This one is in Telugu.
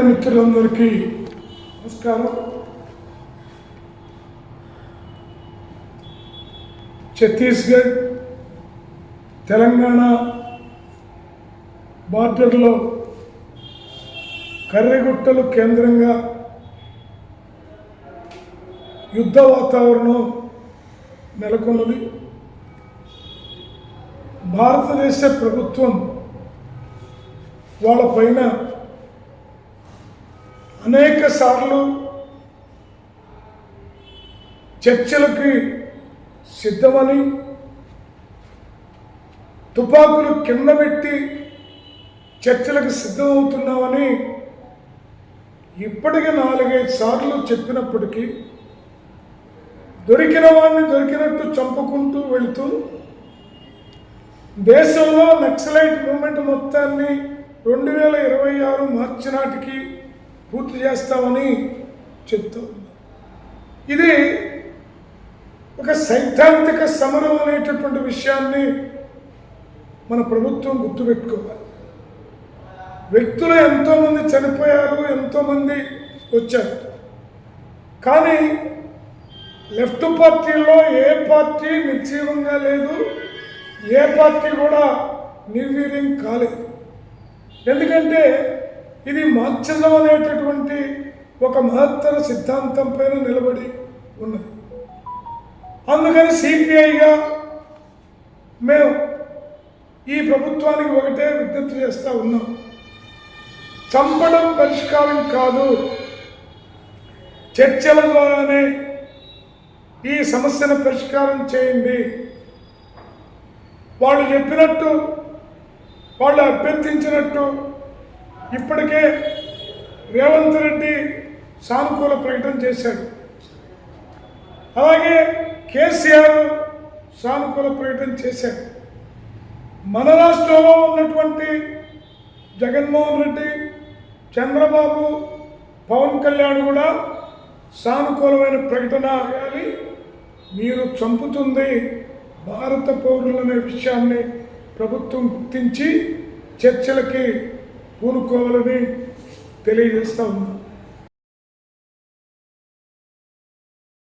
మిత్రులందరికీ నమస్కారం. ఛత్తీస్గఢ్ తెలంగాణ బార్డర్లో కర్రెగుట్టలు కేంద్రంగా యుద్ధ వాతావరణం నెలకొన్నది. భారతదేశ ప్రభుత్వం వాళ్ళ పైన అనేక సార్లు చర్చలకి సిద్ధమని తుపాకులు కింద పెట్టి చర్చలకు సిద్ధమవుతున్నామని ఇప్పటికి నాలుగైదు సార్లు చెప్పినప్పటికీ దొరికిన వాడిని దొరికినట్టు చంపుకుంటూ వెళుతూ దేశంలో నక్సలైట్ మూమెంట్ మొత్తాన్ని రెండు వేల ఇరవై ఆరు మార్చి నాటికి పూర్తి చేస్తామని చెప్తూ ఇది ఒక సైద్ధాంతిక సమరం అనేటటువంటి విషయాన్ని మన ప్రభుత్వం గుర్తుపెట్టుకోవాలి. వ్యక్తులు ఎంతోమంది చనిపోయారు ఎంతోమంది వచ్చారు. కానీ లెఫ్ట్ పార్టీలో ఏ పార్టీ నిర్జీవంగా లేదు ఏ పార్టీ కూడా నిర్వీర్యం కాలేదు. ఎందుకంటే ఇది మార్క్సిజం అనేటటువంటి ఒక మహత్తర సిద్ధాంతం పైన నిలబడి ఉన్నది. అందుకని సిపిఐగా మేము ఈ ప్రభుత్వానికి ఒకటే విజ్ఞప్తి చేస్తూ ఉన్నాం. చంపడం పరిష్కారం కాదు. చర్చల ద్వారానే ఈ సమస్యను పరిష్కారం చేయండి. వాళ్ళు చెప్పినట్టు వాళ్ళు అభ్యర్థించినట్టు ఇప్పటికే రేవంత్ రెడ్డి సానుకూల ప్రకటన చేశాడు. అలాగే కేసీఆర్ సానుకూల ప్రకటన చేశాడు. మన రాష్ట్రంలో ఉన్నటువంటి జగన్మోహన్ రెడ్డి చంద్రబాబు పవన్ కళ్యాణ్ కూడా సానుకూలమైన ప్రకటన చేయాలి. మీరు చంపుతుంది భారత పౌరులనే విషయాన్ని ప్రభుత్వం గుర్తించి చర్చలకి పూనుకోవాలని తెలియజేస్తా. ఉన్నాను